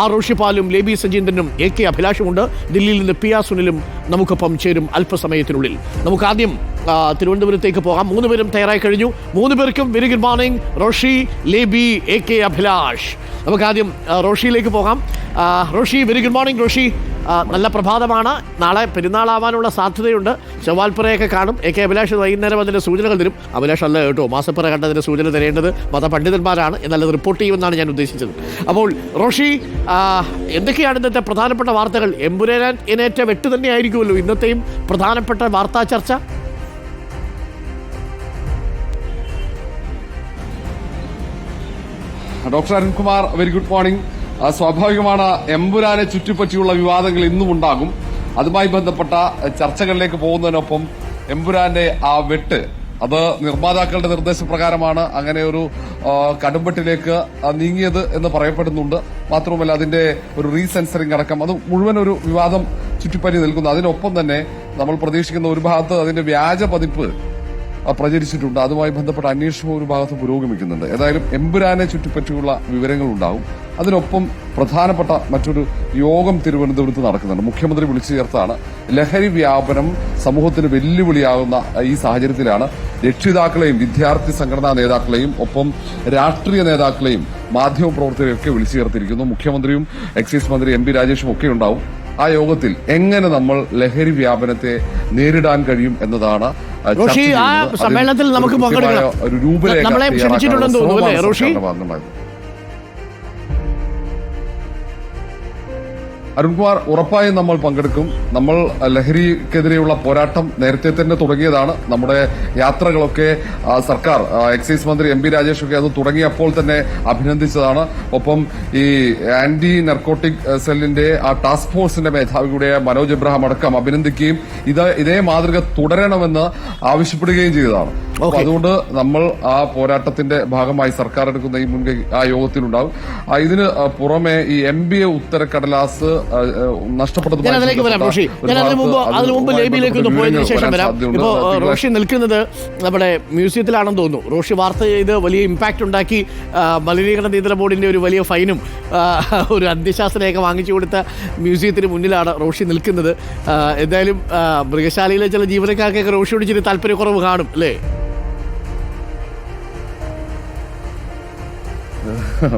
ആ റോഷിപാലും ലേബി സജീന്ദ്രനും A K അഭിലാഷുമുണ്ട്. ദില്ലിയിൽ നിന്ന് പി ആർ സുനിലും നമുക്കൊപ്പം ചേരും അല്പസമയത്തിനുള്ളിൽ. നമുക്ക് ആദ്യം തിരുവനന്തപുരത്തേക്ക് പോകാം. മൂന്ന് പേരും തയ്യാറായി കഴിഞ്ഞു. മൂന്ന് പേർക്കും very good morning. Roshi Lebi A K Abhilash. നമുക്ക് ആദ്യം റോഷിയിലേക്ക് പോകാം. Roshi very good morning. Roshi നല്ല പ്രഭാതമാണ്. നാളെ പെരുന്നാളാവാനുള്ള സാധ്യതയുണ്ട്. ചൊവ്വാൽപ്പുറയൊക്കെ കാണും. എ കെ അഭിലാഷ് വൈകുന്നേരം അതിന്റെ സൂചനകൾ തരും. അഭിലാഷ് അല്ല കേട്ടോ മാസപ്പുറ കണ്ടതിന്റെ സൂചന തരേണ്ടത് മതപണ്ഡിതന്മാരാണ് എന്നാൽ റിപ്പോർട്ട് ചെയ്യുമെന്നാണ് ഞാൻ ഉദ്ദേശിച്ചത്. അപ്പോൾ റോഷി എന്തൊക്കെയാണ് ഇന്നത്തെ പ്രധാനപ്പെട്ട വാർത്തകൾ? എമ്പുരാൻ ഇനേറ്റ വെട്ട് തന്നെയായിരിക്കുമല്ലോ ഇന്നത്തെയും പ്രധാനപ്പെട്ട വാർത്താ ചർച്ച. Doctor Arunkumar very good morning സ്വാഭാവികമാണ് എമ്പുരാനെ ചുറ്റിപ്പറ്റിയുള്ള വിവാദങ്ങൾ ഇന്നും ഉണ്ടാകും. അതുമായി ബന്ധപ്പെട്ട ചർച്ചകളിലേക്ക് പോകുന്നതിനൊപ്പം എമ്പുരാന്റെ ആ വെട്ട് അത് നിർമ്മാതാക്കളുടെ നിർദ്ദേശപ്രകാരമാണ് അങ്ങനെ ഒരു കടുംപെട്ടിലേക്ക് നീങ്ങിയത് എന്ന് പറയപ്പെടുന്നുണ്ട്. മാത്രവുമല്ല അതിന്റെ ഒരു റീസെൻസറിംഗ് അടക്കം അത് മുഴുവൻ ഒരു വിവാദം ചുറ്റിപ്പറ്റി നിൽക്കുന്നു. അതിനൊപ്പം തന്നെ നമ്മൾ പ്രതീക്ഷിക്കുന്ന ഒരു ഭാഗത്ത് അതിന്റെ വ്യാജ പതിപ്പ് പ്രചരിച്ചിട്ടുണ്ട്. അതുമായി ബന്ധപ്പെട്ട അന്വേഷണം ഒരു ഭാഗത്ത് പുരോഗമിക്കുന്നുണ്ട്. ഏതായാലും എമ്പുരാനെ ചുറ്റിപ്പറ്റിയുള്ള വിവരങ്ങൾ ഉണ്ടാവും അതിനൊപ്പം പ്രധാനപ്പെട്ട മറ്റൊരു യോഗം തിരുവനന്തപുരത്ത് നടക്കുന്നുണ്ട്. മുഖ്യമന്ത്രി വിളിച്ചു ചേർത്താണ്. ലഹരി വ്യാപനം സമൂഹത്തിന് വെല്ലുവിളിയാകുന്ന ഈ സാഹചര്യത്തിലാണ് രക്ഷിതാക്കളെയും വിദ്യാർത്ഥി സംഘടനാ നേതാക്കളെയും ഒപ്പം രാഷ്ട്രീയ നേതാക്കളെയും മാധ്യമപ്രവർത്തകരെയൊക്കെ വിളിച്ചു ചേർത്തിരിക്കുന്നു. മുഖ്യമന്ത്രിയും എക്സൈസ് മന്ത്രി എം പി രാജേഷും ഒക്കെ ഉണ്ടാവും. ആ യോഗത്തിൽ എങ്ങനെ നമ്മൾ ലഹരി വ്യാപനത്തെ നേരിടാൻ കഴിയും എന്നതാണ് റോഷി, ആ. സമ്മേളനത്തിൽ നമുക്ക് പങ്കെടുക്കാം പങ്കെടുക്കണം. നമ്മളെ ക്ഷണിച്ചിട്ടുണ്ടെന്ന് തോന്നുന്നു, അല്ലേ, റോഷി? അരുൺകുമാർ ഉറപ്പായും നമ്മൾ പങ്കെടുക്കും. നമ്മൾ ലഹരിക്കെതിരെയുള്ള പോരാട്ടം നേരത്തെ തന്നെ തുടങ്ങിയതാണ്. നമ്മുടെ യാത്രകളൊക്കെ സർക്കാർ എക്സൈസ് മന്ത്രി എം പി രാജേഷ് ഒക്കെ അത് തുടങ്ങിയപ്പോൾ തന്നെ അഭിനന്ദിച്ചതാണ്. ഒപ്പം ഈ ആന്റി നർക്കോട്ടിക് സെല്ലിന്റെ ആ ടാസ്ക് ഫോഴ്സിന്റെ മേധാവി കൂടിയായ മനോജ് എബ്രഹാം അടക്കം അഭിനന്ദിക്കുകയും ഇത് ഇതേ മാതൃക തുടരണമെന്ന് ആവശ്യപ്പെടുകയും ചെയ്തതാണ്. അതുകൊണ്ട് നമ്മൾ ആ പോരാട്ടത്തിന്റെ ഭാഗമായി സർക്കാർ എടുക്കുന്ന ഈ മുൻകൈ ആ യോഗത്തിലുണ്ടാവും. ഇതിന് പുറമെ ഈ എം ബി എ ഉത്തരക്കടലാസ് ഞാൻ അതിലേക്ക് വരാം റോഷി ബന്ധപ്പെട്ട ഞാൻ അതിന് മുമ്പ് അതിന് മുമ്പ് അതുമായി ലേബിയിലേക്ക് ഒന്ന് പോയതിനു ശേഷം വരാം. സാധ്യതയുണ്ട്. ഇപ്പോൾ റോഷി നിൽക്കുന്നത് നമ്മുടെ മ്യൂസിയത്തിലാണെന്ന് തോന്നുന്നു. റോഷി വാർത്ത ചെയ്ത് വലിയ ഇമ്പാക്റ്റ് ഉണ്ടാക്കി മലിനീകരണ നിയന്ത്രണ ബോർഡിന്റെ ഒരു വലിയ ഫൈനും ഒരു അന്ത്യശാസ്ത്രയൊക്കെ വാങ്ങിച്ചു കൊടുത്ത മ്യൂസിയത്തിന് മുന്നിലാണ് റോഷി നിൽക്കുന്നത്. എന്തായാലും മൃഗശാലയിലെ ചില ജീവനക്കാർക്കൊക്കെ റോഷിയോട് ചെറിയ താല്പര്യക്കുറവ് കാണും അല്ലേ?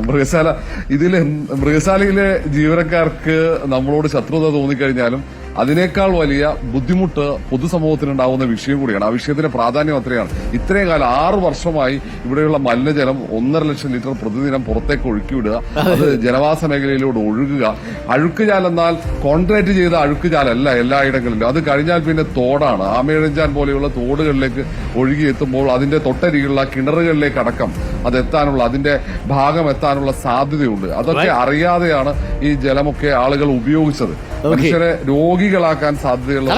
മൃഗശാല ഇതിൽ മൃഗശാലയിലെ ജീവനക്കാർക്ക് നമ്മളോട് ശത്രുത തോന്നിക്കഴിഞ്ഞാലും അതിനേക്കാൾ വലിയ ബുദ്ധിമുട്ട് പൊതുസമൂഹത്തിനുണ്ടാവുന്ന വിഷയം കൂടിയാണ്. ആ വിഷയത്തിന്റെ പ്രാധാന്യം അത്രയാണ്. ഇത്രയും കാലം ആറു വർഷമായി ഇവിടെയുള്ള മലിനജലം ഒന്നര ലക്ഷം ലിറ്റർ പ്രതിദിനം പുറത്തേക്ക് ഒഴുക്കിവിടുക. അത് ജനവാസ മേഖലയിലൂടെ ഒഴുകുക. അഴുക്കുചാൽ എന്നാൽ കോൺക്രീറ്റ് ചെയ്ത അഴുക്കുചാലല്ല എല്ലായിടങ്ങളിലും. അത് കഴിഞ്ഞാൽ പിന്നെ തോടാണ്. ആമേഴഞ്ചാൻ പോലെയുള്ള തോടുകളിലേക്ക് ഒഴുകി എത്തുമ്പോൾ അതിന്റെ തൊട്ടരികിലുള്ള കിണറുകളിലേക്ക് അടക്കം അത് എത്താനുള്ള അതിന്റെ ഭാഗം എത്താനുള്ള സാധ്യതയുണ്ട്. അതൊക്കെ അറിയാതെയാണ് ഈ ജലമൊക്കെ ആളുകൾ ഉപയോഗിച്ചത്. മനുഷ്യരെ രോഗികളാക്കാൻ സാധ്യതയുള്ള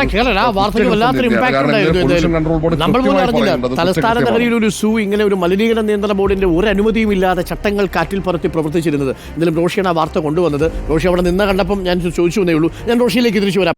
തലസ്ഥാന. നഗരിയിൽ ഒരു സൂ ഇങ്ങനെ ഒരു മലിനീകരണ നിയന്ത്രണ ബോർഡിന്റെ ഒരു അനുമതിയും ഇല്ലാതെ ചട്ടങ്ങൾ കാറ്റിൽ പറത്തി പ്രവർത്തിച്ചിരുന്നത്. എന്നാലും റോഷിയാണ് ആ വാർത്ത കൊണ്ടുവന്നത്. റോഷി അവിടെ നിന്ന് കണ്ടപ്പം ഞാൻ ചോദിച്ചു എന്നേ ഉള്ളൂ. ഞാൻ റോഷിയിലേക്ക് തിരിച്ചു വരാം.